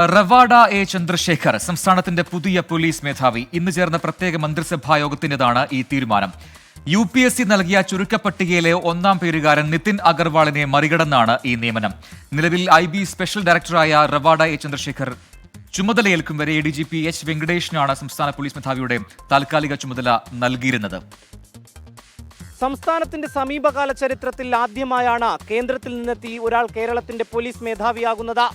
Ravada A Chandrasekhar സംസ്ഥാനത്തിന്റെ പുതിയ police മേധാവി. ഇന്ന് ചേർന്ന പ്രത്യേക മന്ത്രിസഭാ യോഗത്തിന്റേതാണ് ഈ തീരുമാനം. യു പി എസ് സി നൽകിയ ചുരുക്കപ്പട്ടികയിലെ ഒന്നാം പേരുകാരൻ നിതിൻ അഗർവാളിനെ മറികടന്നാണ് ഈ നിയമനം. നിലവിൽ ഐ ബി സ്പെഷ്യൽ ഡയറക്ടറായ റവാഡ എ ചന്ദ്രശേഖർ ചുമതലയേൽക്കും വരെ A D G P H വെങ്കടേഷിനാണ് സംസ്ഥാന പോലീസ് മേധാവിയുടെ താൽക്കാലിക ചുമതല നൽകിയിരുന്നത്. സംസ്ഥാനത്തിന്റെ സമീപകാല ചരിത്രത്തിൽ ആദ്യമായാണ് കേന്ദ്രത്തിൽ നിന്നെത്തി ഒരാൾ കേരളത്തിന്റെ പോലീസ് മേധാവിയാകുന്നത്.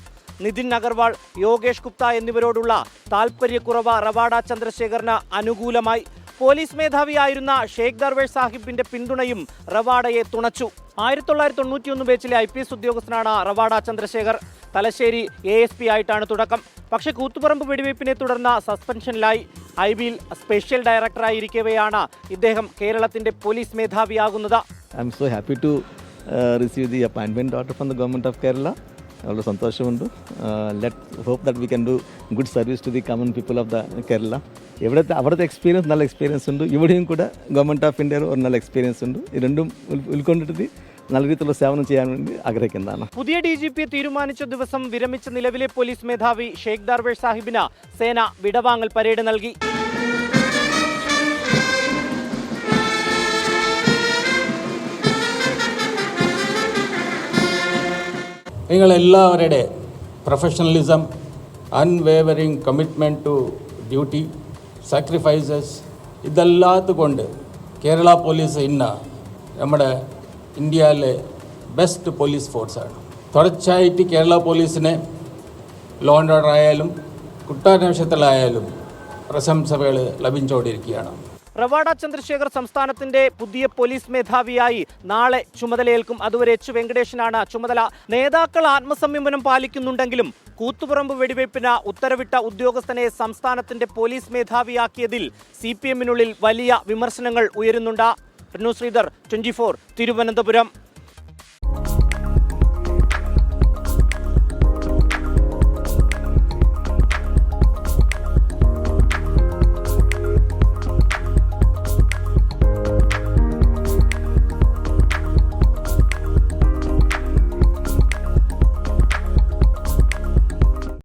നിതിൻ അഗർവാൾ യോഗേഷ് ഗുപ്ത എന്നിവരോടുള്ള താൽപ്പര്യക്കുറവ് റവാഡ ചന്ദ്രശേഖറിന് അനുകൂലമായി. പോലീസ് മേധാവിയായിരുന്ന ഷെയ്ഖ് ദർവേഷ് സാഹിബിന്റെ പിന്തുണയും റവാഡയെ തുണച്ചു. ആയിരത്തി തൊള്ളായിരത്തി തൊണ്ണൂറ്റിയൊന്ന് ബേച്ചിലെ ഐ പി എസ് ഉദ്യോഗസ്ഥനാണ് Rawada Chandrasekhar. Thalassery A S P ആയിട്ടാണ് തുടക്കം. പക്ഷേ കൂത്തുപറമ്പ് വെടിവയ്പ്പിനെ തുടർന്ന് സസ്പെൻഷനിലായി. ഐ ബിയിൽ സ്പെഷ്യൽ ഡയറക്ടറായിരിക്കവെയാണ് ഇദ്ദേഹം കേരളത്തിന്റെ police മേധാവിയാകുന്നത്. I'm so happy to receive the അപ്പോയിൻമെന്റ് order from the government of Kerala. വളരെ സന്തോഷമുണ്ട്. Let hope that we can do good service to the common people of the Kerala ഇവിടുത്തെ അവിടുത്തെ എക്സ്പീരിയൻസ് നല്ല experience ഉണ്ട്. ഇവിടെയും കൂടെ ഗവൺമെന്റ് ഓഫ് ഇന്ത്യയിൽ ഒരു നല്ല എക്സ്പീരിയൻസ് ഉണ്ട്. ഇത് രണ്ടും ഉൾ- ഉൾക്കൊണ്ടിട്ട് നല്ല രീതിയിലുള്ള സേവനം ചെയ്യാൻ വേണ്ടി ആഗ്രഹിക്കുന്നതാണ്. പുതിയ ഡി ജി പി തീരുമാനിച്ച ദിവസം വിരമിച്ച നിലവിലെ പോലീസ് മേധാവി ഷേഖ് ദർവേഷ് സാഹിബിന് സേന വിടവാങ്ങൽ പരേഡ് നൽകി. നിങ്ങളെല്ലാവരുടെ professionalism unwavering commitment to duty sacrifices ഇതല്ലാത്ത കൊണ്ട് കേരള പോലീസ് ഇന്ന് നമ്മുടെ ഇന്ത്യയിലെ ബെസ്റ്റ് പോലീസ് ഫോഴ്സാണ് തുടർച്ചയായിട്ട് കേരള പോലീസിനെ ലോ ആൻഡ് ഓർഡർ ആയാലും കുറ്റാന്വേഷണത്തിലായാലും പ്രശംസകൾ ലഭിച്ചുകൊണ്ടിരിക്കുകയാണ്. റവാഡ ചന്ദ്രശേഖർ സംസ്ഥാനത്തിന്റെ പുതിയ പോലീസ് മേധാവിയായി നാളെ ചുമതലയേൽക്കും. അതുവരെ എച്ച് വെങ്കടേശനാണ് ചുമതല. നേതാക്കൾ ആത്മസംയമനം പാലിക്കുന്നുണ്ടെങ്കിലും കൂത്തുപറമ്പ് വെടിവയ്പ്പിന് ഉത്തരവിട്ട ഉദ്യോഗസ്ഥനെ സംസ്ഥാനത്തിന്റെ പോലീസ് മേധാവിയാക്കിയതിൽ സി പി എമ്മിനുള്ളിൽ വലിയ വിമർശനങ്ങൾ ഉയരുന്നുണ്ട്. News reader twenty Thiruvananthapuram.